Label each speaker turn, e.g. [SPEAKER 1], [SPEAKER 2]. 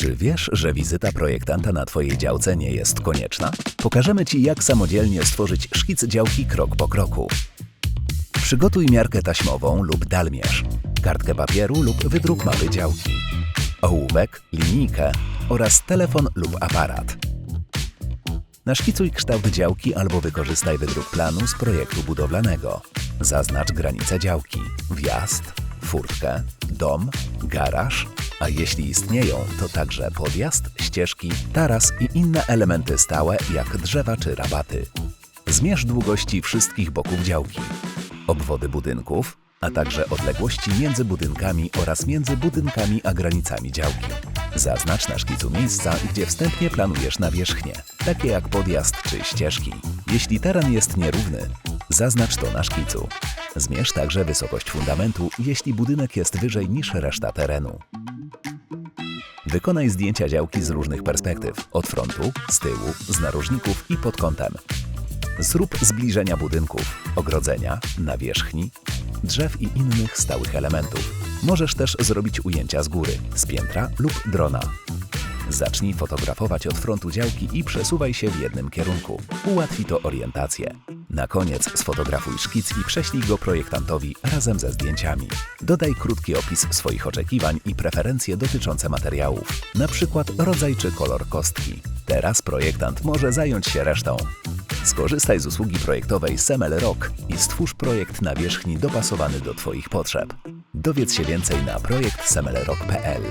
[SPEAKER 1] Czy wiesz, że wizyta projektanta na Twojej działce nie jest konieczna? Pokażemy Ci, jak samodzielnie stworzyć szkic działki krok po kroku. Przygotuj miarkę taśmową lub dalmierz, kartkę papieru lub wydruk mapy działki, ołówek, linijkę oraz telefon lub aparat. Naszkicuj kształt działki albo wykorzystaj wydruk planu z projektu budowlanego. Zaznacz granice działki, wjazd, furtkę, dom, garaż, a jeśli istnieją, to także podjazd, ścieżki, taras i inne elementy stałe jak drzewa czy rabaty. Zmierz długości wszystkich boków działki, obwody budynków, a także odległości między budynkami oraz między budynkami a granicami działki. Zaznacz na szkicu miejsca, gdzie wstępnie planujesz nawierzchnię, takie jak podjazd czy ścieżki. Jeśli teren jest nierówny, zaznacz to na szkicu. Zmierz także wysokość fundamentu, jeśli budynek jest wyżej niż reszta terenu. Wykonaj zdjęcia działki z różnych perspektyw, od frontu, z tyłu, z narożników i pod kątem. Zrób zbliżenia budynków, ogrodzenia, nawierzchni, drzew i innych stałych elementów. Możesz też zrobić ujęcia z góry, z piętra lub drona. Zacznij fotografować od frontu działki i przesuwaj się w jednym kierunku. Ułatwi to orientację. Na koniec sfotografuj szkic i prześlij go projektantowi razem ze zdjęciami. Dodaj krótki opis swoich oczekiwań i preferencje dotyczące materiałów, na przykład rodzaj czy kolor kostki. Teraz projektant może zająć się resztą. Skorzystaj z usługi projektowej Semel Rock i stwórz projekt nawierzchni dopasowany do Twoich potrzeb. Dowiedz się więcej na projektsemelrock.pl.